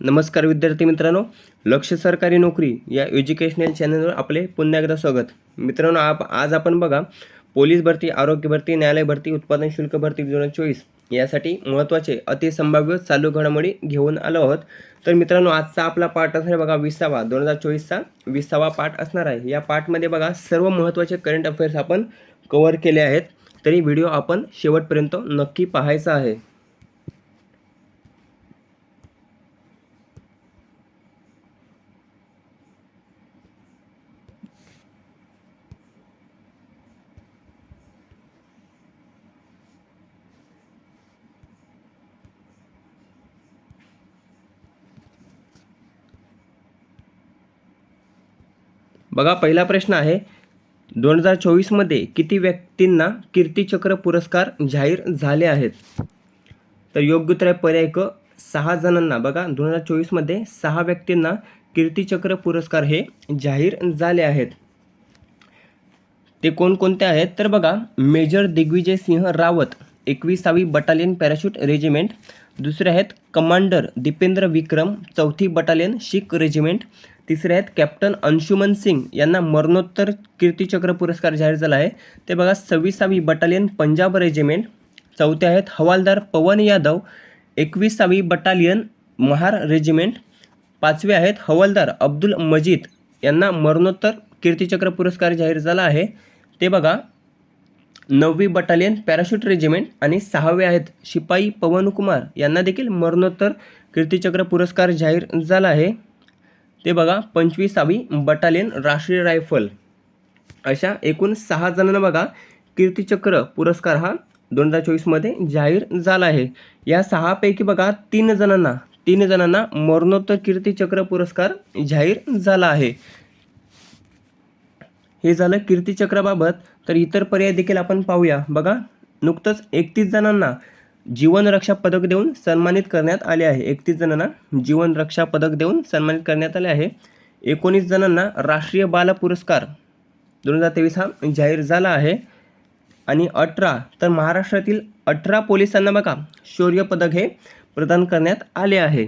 नमस्कार विद्यार्थी मित्रांनो लक्ष सरकारी नोकरी या एज्युकेशनल चॅनलवर आपले पुन्हा एकदा स्वागत. मित्रांनो आप आज आपण बघा पोलीस भरती आरोग्य भरती न्यायालय भरती उत्पादन शुल्क भरती दोन हजार चोवीस यासाठी महत्त्वाचे अतिसंभाव्य चालू घडामोडी घेऊन आलो आहोत. तर मित्रांनो आजचा आपला पाठ असणार बघा विसावा दोन हजार चोवीसचा विसावा पाठ असणार आहे. या पाठमध्ये बघा सर्व महत्त्वाचे करंट अफेअर्स आपण कव्हर केले आहेत. तरी व्हिडिओ आपण शेवटपर्यंत नक्की पाहायचा आहे. बघा पहिला प्रश्न आहे. दोन हजार चोवीसमध्ये किती व्यक्तींना कीर्तीचक्र पुरस्कार जाहीर झाले आहेत? तर योग्य उत्तर आहे पर्याय क. सहा जणांना बघा दोन हजार चोवीसमध्ये सहा व्यक्तींना कीर्तीचक्र पुरस्कार हे जाहीर झाले आहेत. ते कोणकोणते आहेत? तर बघा मेजर दिग्विजय सिंह रावत एकविसावी बटालियन पॅराशूट रेजिमेंट. दुसरे आहेत कमांडर दीपेंद्र विक्रम चौथी बटालियन शीख रेजिमेंट. तिसरे आहेत कॅप्टन अंशुमन सिंग. यांना मरणोत्तर कीर्तीचक्र पुरस्कार जाहीर झाला आहे. ते बघा सव्वीसावी बटालियन पंजाब रेजिमेंट. चौथे आहेत हवालदार पवन यादव. एकविसावी बटालियन महार रेजिमेंट. पाचवे आहेत हवालदार अब्दुल मजीद. यांना मरणोत्तर कीर्तीचक्र पुरस्कार जाहीर झाला आहे. ते बघा नववी बटालियन पॅराशूट रेजिमेंट आणि सहावे आहेत शिपाई पवनकुमार यांना देखील मरणोत्तर कीर्तीचक्र पुरस्कार जाहीर झाला आहे. ते बघा पंचवीसावी बटालियन राष्ट्रीय रायफल. अशा एकूण सहा जणांना बघा कीर्तीचक्र पुरस्कार हा दोन हजार चोवीसमध्ये जाहीर झाला आहे. या सहापैकी बघा तीन जणांना तीन जणांना मरणोत्तर कीर्तीचक्र पुरस्कार जाहीर झाला आहे. हे झालं कीर्तीचक्राबाबत तर इतर पर्याय देखील आपण पाहूया. बघा नुकतंच एकतीस जणांना जीवनरक्षा पदक देऊन सन्मानित करण्यात आले आहे. एकतीस जणांना जीवनरक्षा पदक देऊन सन्मानित करण्यात आले आहे. एकोणीस जणांना राष्ट्रीय बाल पुरस्कार दोन हजार तेवीस हा जाहीर झाला आहे. आणि अठरा तर महाराष्ट्रातील अठरा पोलिसांना बघा शौर्य पदक हे प्रदान करण्यात आले आहे.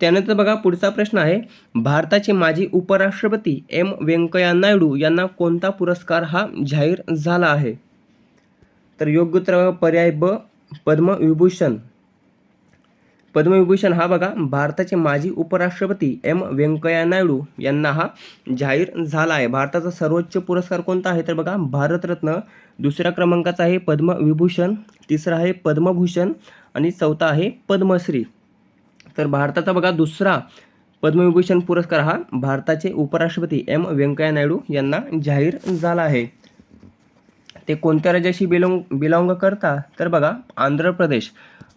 त्यानंतर बघा पुढचा प्रश्न आहे. भारताचे माजी उपराष्ट्रपती एम व्यंकय्या नायडू यांना कोणता पुरस्कार हा जाहीर झाला आहे? तर योग्य उत्तर पर्याय ब पद्मविभूषण. पद्मविभूषण हा बघा भारताचे माजी उपराष्ट्रपती एम व्यंकय्या नायडू यांना हा जाहीर झाला आहे. भारताचा सर्वोच्च पुरस्कार कोणता आहे? तर बघा भारतरत्न. दुसऱ्या क्रमांकाचा आहे पद्मविभूषण. तिसरा आहे पद्मभूषण. आणि चौथा आहे पद्मश्री. तर भारताचा बघा दुसरा पद्मविभूषण पुरस्कार हा भारताचे उपराष्ट्रपती एम व्यंकय्या नायडू यांना जाहीर झाला आहे. ते कोणत्या राज्याशी बिलोंग बिलॉंग करतात तर बघा आंध्र प्रदेश.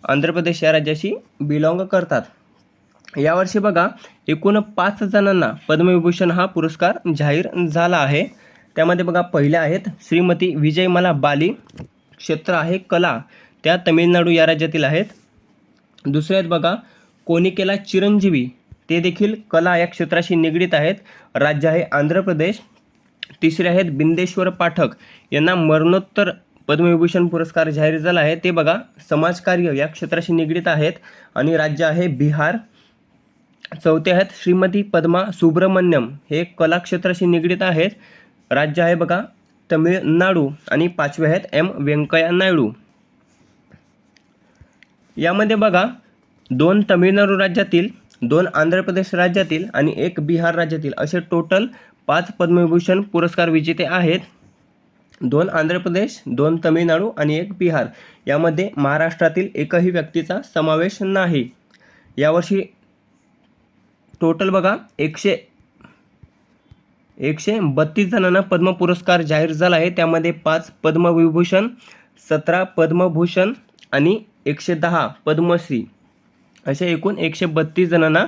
आंध्र प्रदेश या राज्याशी बिलॉंग करतात. यावर्षी बघा एकूण पाच जणांना पद्मविभूषण हा पुरस्कार जाहीर झाला आहे. त्यामध्ये बघा पहिल्या आहेत श्रीमती विजयमाला बाली क्षेत्र आहे कला. त्या तमिळनाडू या राज्यातील आहेत. दुसरे आहेत बघा कोनिकेला चिरंजीवी ते देखील कला या क्षेत्राशी निगडीत आहेत. राज्य आहे आंध्र प्रदेश. तिसरे आहेत बिंदेश्वर पाठक. यांना मरणोत्तर पद्मविभूषण पुरस्कार जाहीर झाला आहे. ते बघा समाजकार्य या क्षेत्राशी निगडीत आहेत. आणि राज्य आहे बिहार. चौथे आहेत श्रीमती पद्मा सुब्रमण्यम. हे कला क्षेत्राशी निगडीत आहेत. राज्य आहे बघा तमिळनाडू. आणि पाचवे आहेत एम व्यंकय्या नायडू. यामध्ये बघा दोन तमिळनाडू राज्यातील दोन आंध्र प्रदेश राज्यातील आणि एक बिहार राज्यातील असे टोटल पाच पद्मविभूषण पुरस्कार विजेते आहेत. दोन आंध्र प्रदेश दोन तमिळनाडू आणि एक बिहार. यामध्ये महाराष्ट्रातील एकही व्यक्तीचा समावेश नाही. यावर्षी टोटल बघा एकशे एकशे बत्तीस जणांना पद्म पुरस्कार जाहीर झाला आहे. त्यामध्ये पाच पद्मविभूषण सतरा पद्मभूषण आणि एकशे दहा पद्मश्री. अशा एकूण एकशे बत्तीस जणांना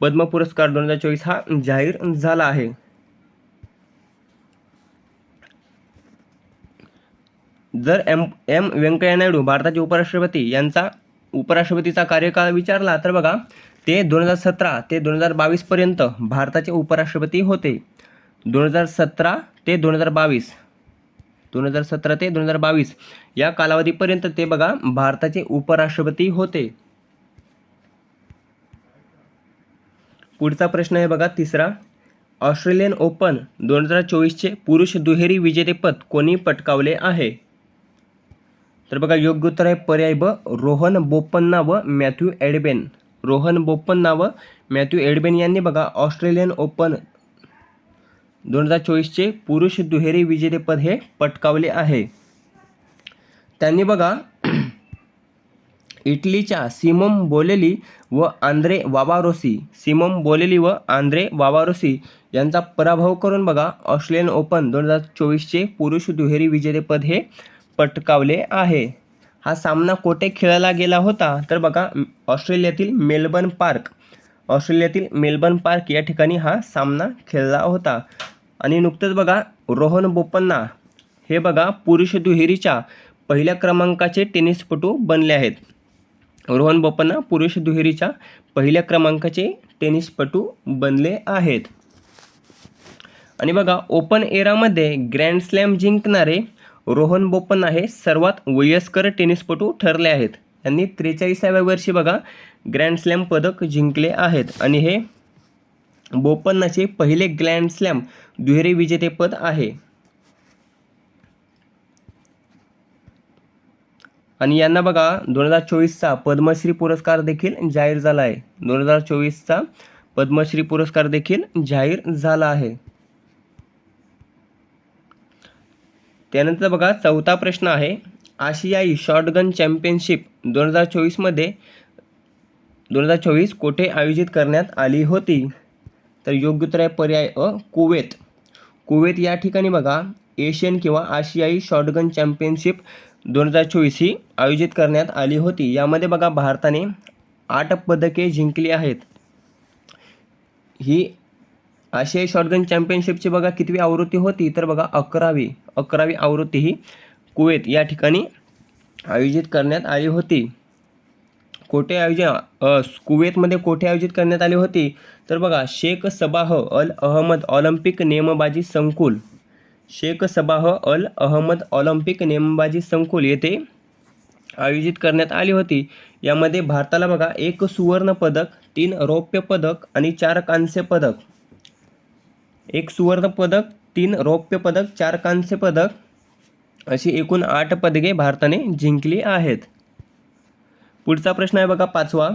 पद्म पुरस्कार दोन हजार चोवीस हा जाहीर झाला आहे. जर एम एम व्यंकय्या नायडू भारताचे उपराष्ट्रपती यांचा उपराष्ट्रपतीचा कार्यकाळ विचारला तर बघा ते दोन हजार सतरा ते दोन हजार बावीसपर्यंत भारताचे उपराष्ट्रपती होते. दोन हजार सतरा ते दोन हजार बावीस दोन हजार सतरा ते दोन हजार बावीस या कालावधीपर्यंत ते बघा भारताचे उपराष्ट्रपती होते. पुढचा प्रश्न आहे बघा तिसरा. ऑस्ट्रेलियन ओपन दोन हजार चोवीसचे पुरुष दुहेरी विजेतेपद कोणी पटकावले आहे? तर बघा योग्य उत्तर आहे पर्याय ब रोहन बोपन्ना व मॅथ्यू एडबेन. रोहन बोपन्ना व मॅथ्यू एडबेन यांनी बघा ऑस्ट्रेलियन ओपन दोन हजार चोवीसचे पुरुष दुहेरी विजेतेपद हे पटकावले आहे. त्यांनी बघा इटलीच्या सिमोम बोलेली व आंद्रे वावारोसी सिमोम बोलेली व आंद्रे वावारोसी यांचा पराभव करून बघा ऑस्ट्रेलियन ओपन दोन हजार चोवीसचे पुरुष दुहेरी विजेतेपद हे पटकावले आहे. हा सामना कोठे खेळला गेला होता? तर बघा ऑस्ट्रेलियातील मेलबर्न पार्क. ऑस्ट्रेलियातील मेलबर्न पार्क या ठिकाणी हा सामना खेळला होता. आणि नुकतंच बघा रोहन बोपन्ना हे बघा पुरुष दुहेरीच्या पहिल्या क्रमांकाचे टेनिसपटू बनले आहेत. रोहन बोपन्ना पुरुष दुहेरीच्या पहिल्या क्रमांकाचे टेनिसपटू बनले आहेत. आणि बघा ओपन एरामध्ये ग्रँड स्लॅम जिंकणारे रोहन बोपन्ना हे सर्वात वयस्कर टेनिसपटू ठरले आहेत. त्यांनी त्रेचाळीसाव्या वर्षी बघा ग्रँड स्लॅम पदक जिंकले आहेत. आणि हे बोपन्नाचे पहिले ग्रँड स्लॅम दुहेरी विजेतेपद आहे. आणि यांना बघा दोन हजार चोवीसचा पद्मश्री पुरस्कार देखील जाहीर झाला आहे. दोन हजार चोवीसचा पद्मश्री पुरस्कार देखील जाहीर झाला आहे. त्यानंतर बघा चौथा प्रश्न आहे. आशियाई शॉटगन चॅम्पियनशिप दोन हजार चोवीसमध्ये दोन हजार चोवीस कोठे आयोजित करण्यात आली होती? तर योग्य उत्तर आहे पर्याय अ कुवेत. कुवेत या ठिकाणी बघा एशियन किंवा आशियाई शॉटगन चॅम्पियनशिप दोन हजार चोवीस ही आयोजित करण्यात आली होती. यामध्ये बघा भारताने आठ पदके जिंकली आहेत. ही आशियाई शॉटगन चॅम्पियनशिपची बघा कितवी आवृत्ती होती? तर बघा अकरावी अकरावी आवृत्ती ही कुवेत या ठिकाणी आयोजित करण्यात आली होती. कोठे आयोजित कुवेतमध्ये कोठे आयोजित करण्यात आली होती? तर बघा Sheikh Sabah Al Ahmad Olympic नेमबाजी संकुल Sheikh Sabah Al Ahmad Olympic नेमबाजी संकुल येथे आयोजित करण्यात आली होती. यामध्ये भारताला बघा एक सुवर्ण पदक तीन रौप्य पदक आणि चार कांस्य पदक एक सुवर्ण पदक तीन रौप्य पदक चार कांस्य पदक अशी एकूण आठ पदके भारताने जिंकली आहेत. पुढचा प्रश्न आहे बघा पाचवा.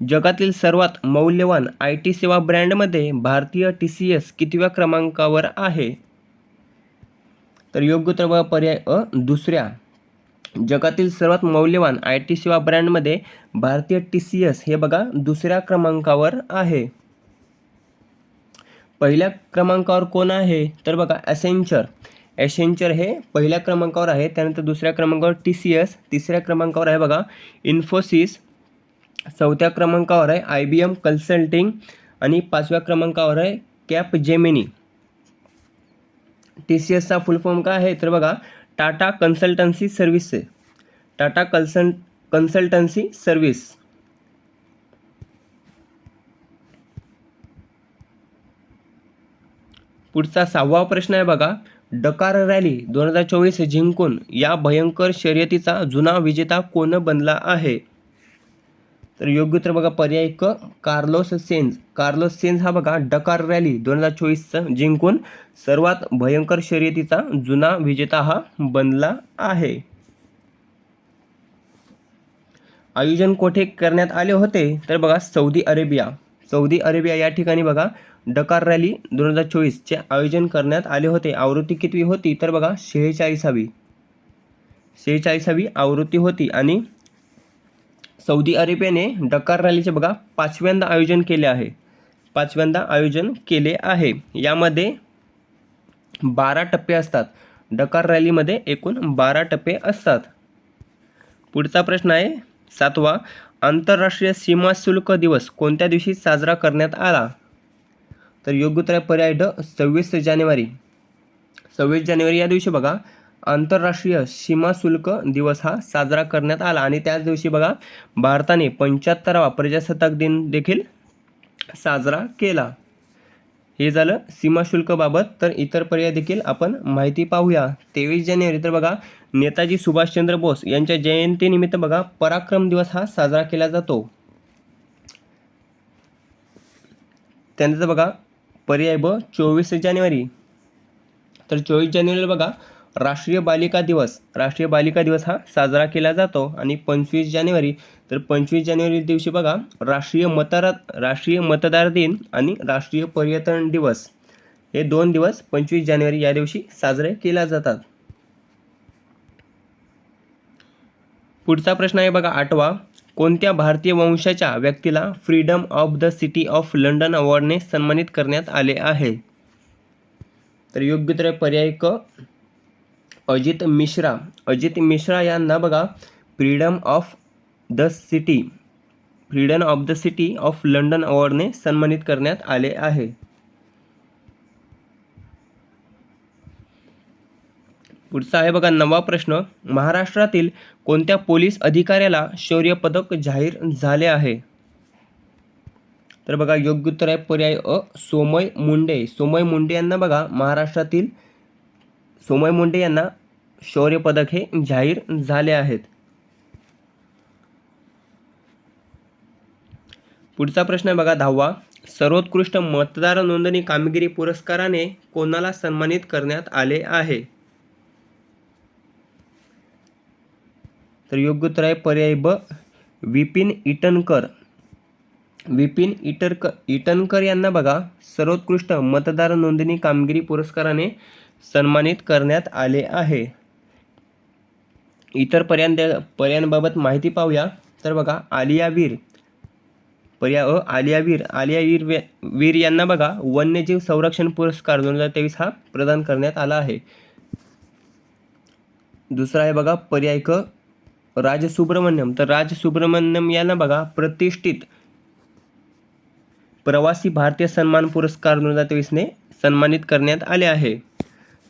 जगातील सर्वात मौल्यवान आय टी सेवा ब्रँडमध्ये भारतीय टी सी एस कितव्या क्रमांकावर आहे? तर योग्य तर पर्याय अ दुसऱ्या. जगातील सर्वात मौल्यवान आय टी सेवा ब्रँडमध्ये भारतीय टी सी एस हे बघा दुसऱ्या क्रमांकावर आहे. पहिल्या क्रमांकावर कोण आहे? तर बघा ॲसेंचर ॲसेंचर हे पहिल्या क्रमांकावर आहे त्यानंतर दुसऱ्या क्रमांकावर टी सी एस तिसऱ्या क्रमांकावर आहे बघा इन्फोसिस चौथ्या क्रमांकावर आहे आय बी एम कन्सल्टिंग आणि पाचव्या क्रमांकावर आहे कॅप जेमिनी टी सी एसचा फुल फॉर्म काय आहे? तर बघा Tata consultancy services Tata consult consultancy service. पुढचा सहावा प्रश्न आहे बघा डकार रॅली दोन हजार चोवीस जिंकून या भयंकर शर्यतीचा जुना विजेता कोण बनला आहे? तर योग्य उत्तर बघा पर्याय क कार्लोस सेन्स कार्लोस सेन्स हा बघा डकार रॅली दोन हजार चोवीसचं जिंकून सर्वात भयंकर शर्यतीचा जुना विजेता हा बनला आहे. आयोजन कोठे करण्यात आले होते? तर बघा सौदी अरेबिया. सौदी अरेबिया या ठिकाणी बघा डकार रॅली दोन हजार चोवीसचे आयोजन करण्यात आले होते. आवृत्ती कितवी होती? तर बघा शेहेचाळीसावी. शेहेचाळीसावी आवृत्ती होती आणि सौदी अरेबियाने डकार रॅलीचे बघा पाचव्यांदा आयोजन केले आहे. पाचव्यांदा आयोजन केले आहे. यामध्ये बारा टप्पे असतात. डकार रॅलीमध्ये एकूण बारा टप्पे असतात. पुढचा प्रश्न आहे सातवा आंतरराष्ट्रीय सीमा शुल्क दिवस कोणत्या दिवशी साजरा करण्यात आला? तर योग्य उत्तर पर्याय ड सव्वीस जानेवारी. सव्वीस जानेवारी या दिवशी बघा आंतरराष्ट्रीय सीमा शुल्क दिवस हा साजरा करण्यात आला. आणि त्याच दिवशी बघा भारताने पंच्याहत्तरावा प्रजासत्ताक दिन देखील साजरा केला. हे झालं सीमा शुल्कबाबत तर इतर पर्याय देखील आपण माहिती पाहूया. तेवीस जानेवारी तर बघा नेताजी सुभाषचंद्र बोस यांच्या जयंतीनिमित्त बघा पराक्रम दिवस हा साजरा केला जातो. त्यानंतर बघा पर्याय ब चोवीस जानेवारी. तर चोवीस जानेवारीला बघा राष्ट्रीय बालिका दिवस. राष्ट्रीय बालिका दिवस हा साजरा केला जातो आणि पंचवीस जानेवारी तर पंचवीस जानेवारी दिवशी बघा राष्ट्रीय मतदार राष्ट्रीय मतदार दिन आणि राष्ट्रीय पर्यटन दिवस. हे दोन दिवस पंचवीस जानेवारी या दिवशी साजरे केल्या जातात. पुढचा प्रश्न आहे बघा आठवा. कोणत्या भारतीय वंशाच्या व्यक्तीला freedom of the city of London अवॉर्डने सन्मानित करण्यात आले आहे? तर योग्य तर पर्याय क अजित मिश्रा. अजित मिश्रा यांना बघा freedom of the city freedom of the city of London अवॉर्डने सन्मानित करण्यात आले आहे. पुढचा आहे बघा नवा प्रश्न. महाराष्ट्रातील कोणत्या पोलीस अधिकाऱ्याला शौर्य पदक जाहीर झाले आहे? तर बघा योग्य उत्तर आहे पर्याय अ सोमय मुंडे. सोमय मुंडे यांना बघा महाराष्ट्रातील सोमय मुंडे यांना शौर्य पदक हे जाहीर झाले आहेत. पुढचा प्रश्न बघा दहावा. सर्वोत्कृष्ट मतदार नोंदणी कामगिरी पुरस्काराने कोणाला सन्मानित करण्यात आले आहे? तर योग्य उत्तर आहे पर्याय ब. विपिन इटनकर. विपिन इटरक इटनकर यांना बघा सर्वोत्कृष्ट मतदार नोंदणी कामगिरी पुरस्काराने सन्मानित करण्यात आले आहे. इतर पर्याय पर्यांबाबत माहिती पाहूया. तर बघा आलिया वीर. पर्याय अ आलिया वीर. आलिया वीर वीर यांना बघा वन्यजीव संरक्षण पुरस्कार दोन हजार तेवीस हा प्रदान करण्यात आला आहे. दुसरा आहे बघा पर्याय क राज सुब्रमण्यम तर राज सुब्रमण्यम यांना बघा प्रतिष्ठित प्रवासी भारतीय सन्मान पुरस्कार दोन हजार तेवीसने सन्मानित करण्यात आले आहे.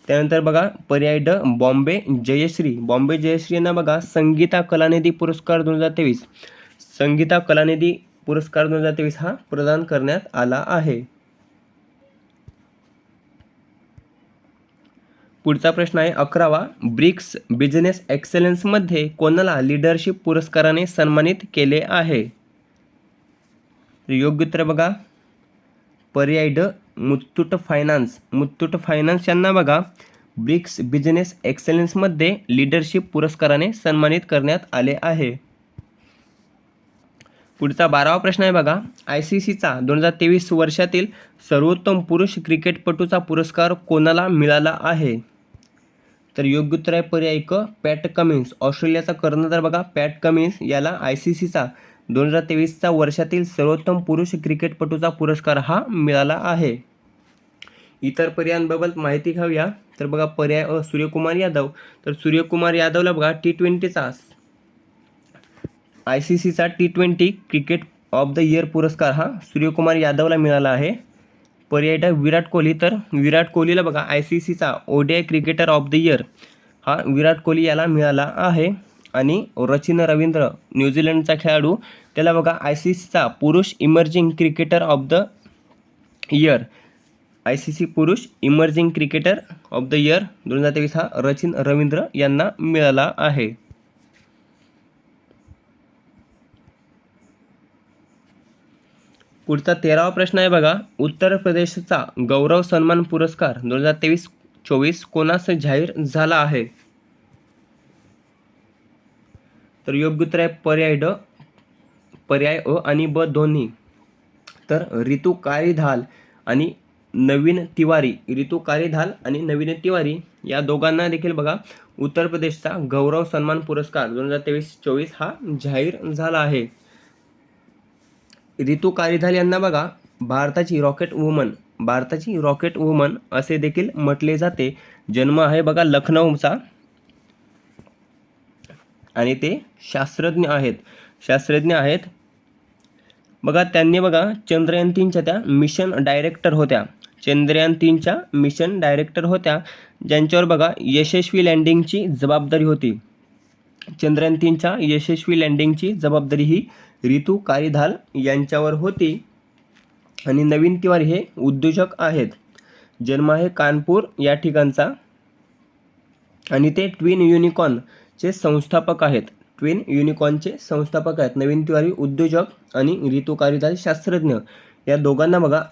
त्यानंतर बघा पर्याय ड बॉम्बे जयश्री. बॉम्बे जयश्री यांना बघा संगीता कलानिधी पुरस्कार दोन हजार तेवीस. संगीता कलानिधी पुरस्कार दोन हजार तेवीस हा प्रदान करण्यात आला आहे. पुढचा प्रश्न आहे अकरावा. ब्रिक्स बिझनेस एक्सेलन्समध्ये कोणाला लिडरशिप पुरस्काराने सन्मानित केले आहे? योग्य उत्तर बघा पर्याय ड मुत्तूट फायनान्स. मुत्तूट फायनान्स यांना बघा ब्रिक्स बिझनेस एक्सलन्समध्ये लिडरशिप पुरस्काराने सन्मानित करण्यात आले आहे. पुढचा बारावा प्रश्न आहे बघा आय सी सीचा दोन हजार तेवीस वर्षातील सर्वोत्तम पुरुष क्रिकेटपटूचा पुरस्कार कोणाला मिळाला आहे? तर योग्य उत्तर आहे पर्याय क पॅट कमिन्स. ऑस्ट्रेलियाचा कर्णधार बघा पॅट कमिन्स याला आय सी सीचा दोन हजार तेवीसचा वर्षातील सर्वोत्तम पुरुष क्रिकेटपटूचा पुरस्कार हा मिळाला आहे. इतर पर्यायांबाबत माहिती घेऊया. तर बघा पर्याय सूर्यकुमार यादव. तर सूर्यकुमार यादवला बघा टी ट्वेंटीचा आय सी सीचा T twenty cricket of the year पुरस्कार हा सूर्यकुमार यादवला मिळाला आहे. पर्याय विराट कोहली. तर विराट कोहलीला बघा आय सी सीचा ODI cricketer of the year हा विराट कोहली याला मिळाला आहे. आणि रचिन रवींद्र न्यूझीलंडचा खेळाडू. त्याला बघा आय सी सीचा पुरुष emerging cricketer of the year. I C C पुरुष emerging cricketer of the year. दोन हजार तेवीस हा रचिन रवींद्र यांना मिळाला आहे. पुढचा तेरावा प्रश्न आहे बघा. उत्तर प्रदेशचा गौरव सन्मान पुरस्कार दोन हजार तेवीस चोवीस कोणास जाहीर झाला आहे? तर योग्य उत्तर आहे पर्याय ड पर्याय अ आणि ब दोन्ही. तर ऋतू कारिधाल आणि नवीन तिवारी रितू कारिधाल आणि नवीन तिवारी या दोघांना देखील बघा उत्तर प्रदेशचा गौरव सन्मान पुरस्कार दोन हजार तेवीस चोवीस हा जाहीर झाला आहे. रितू कारिधाल यांना बघा भारताची रॉकेट वुमन भारताची रॉकेट वुमन असे देखील म्हटले जाते. जन्म आहे बघा लखनौचा. आणि ते शास्त्रज्ञ आहेत. शास्त्रज्ञ आहेत. बघा त्यांनी बघा चंद्रयान तीनच्या त्या मिशन डायरेक्टर होत्या. चंद्रयान तीनच्या मिशन डायरेक्टर होत्या ज्यांच्यावर बघा यशस्वी लँडिंगची जबाबदारी होती. चंद्रयान तीनच्या यशस्वी लँडिंगची जबाबदारी ही रितू कारिधाल यांच्यावर होती. आणि नवीन तिवारी हे उद्योजक आहेत. जन्म आहे कानपूर या ठिकाणचा. आणि ते ट्विन युनिकॉर्न चे संस्थापक आहेत. ट्विन युनिकॉर्नचे संस्थापक आहेत. नवीन तिवारी उद्योजक आणि ऋतुकारिता शास्त्रज्ञ. या दोघांना बघा.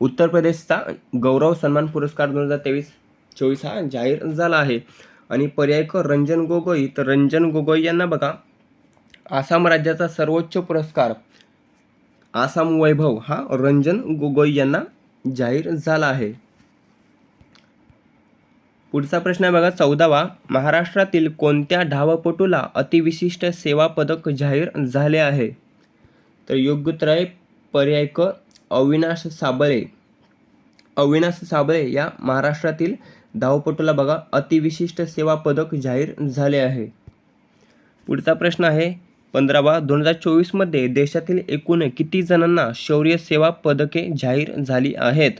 उत्तर प्रदेशचा गौरव सन्मान पुरस्कार दोन हजार तेवीस चोवीस हा जाहीर झाला आहे. आणि पर्याय रंजन गोगोई तर रंजन गोगोई यांना बघा. आसाम राज्याचा सर्वोच्च पुरस्कार. आसाम वैभव हा रंजन गोगोई यांना जाहीर झाला आहे. पुढचा प्रश्न आहे बघा चौदावा. महाराष्ट्रातील कोणत्या धावपटूला अतिविशिष्ट सेवा पदक जाहीर झाले आहे? तर योग्य उत्तर आहे पर्याय क अविनाश साबळे. अविनाश साबळे या महाराष्ट्रातील धावपटूला बघा अतिविशिष्ट सेवा पदक जाहीर झाले आहे. पुढचा प्रश्न आहे पंधरावा. दोन हजार चोवीसमध्ये देशातील एकूण किती जणांना शौर्य सेवा पदके जाहीर झाली आहेत?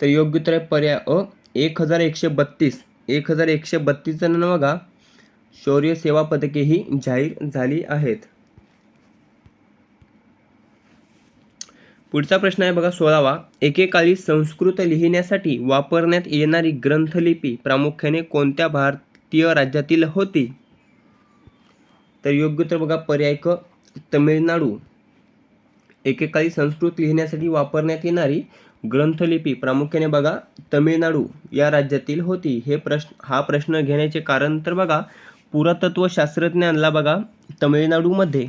तर योग्य उत्तर आहे पर्याय अ एक हजार एकशे बत्तीस एक हजार एकशे बत्तीस जणांना बघा शौर्य सेवा पदके ही जाहीर झाली आहेत. पुढचा प्रश्न आहे बघा सोळावा. एकेकाळी संस्कृत लिहिण्यासाठी वापरण्यात येणारी ग्रंथलिपी प्रामुख्याने कोणत्या भारतीय राज्यातील होती? तर योग्य तर बघा पर्याय क तमिळनाडू. एकेकाळी संस्कृत लिहिण्यासाठी वापरण्यात येणारी ग्रंथलिपी प्रामुख्याने बघा तमिळनाडू या राज्यातील होती. हे प्रश्न हा प्रश्न घेण्याचे कारण तर बघा पुरातत्व शास्त्रज्ञांना बघा तमिळनाडूमध्ये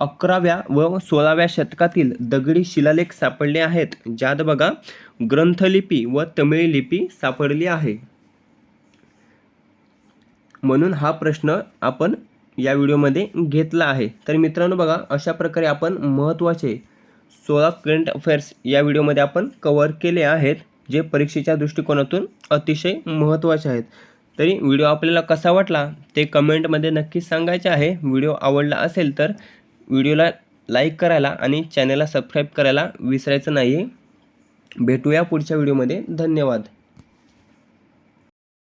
अकराव्या व सोळाव्या शतकातील दगडी शिलालेख सापडले आहेत. ज्यात बघा ग्रंथलिपी व तमिळ लिपी सापडली आहे. म्हणून हा प्रश्न आपण या व्हिडिओमध्ये घेतला आहे. तर मित्रांनो बघा अशा प्रकारे आपण महत्त्वाचे सोळा करंट अफेअर्स या व्हिडिओमध्ये आपण कवर केले आहेत जे परीक्षेच्या दृष्टिकोनातून अतिशय महत्त्वाचे आहेत. तरी व्हिडिओ आपल्याला कसा वाटला ते कमेंटमध्ये नक्कीच सांगायचे आहे. व्हिडिओ आवडला असेल तर व्हिडिओला लाईक करायला आणि चॅनलला सबस्क्राईब करायला विसरायचं नाही भेटूया पुढच्या व्हिडिओमध्ये. धन्यवाद.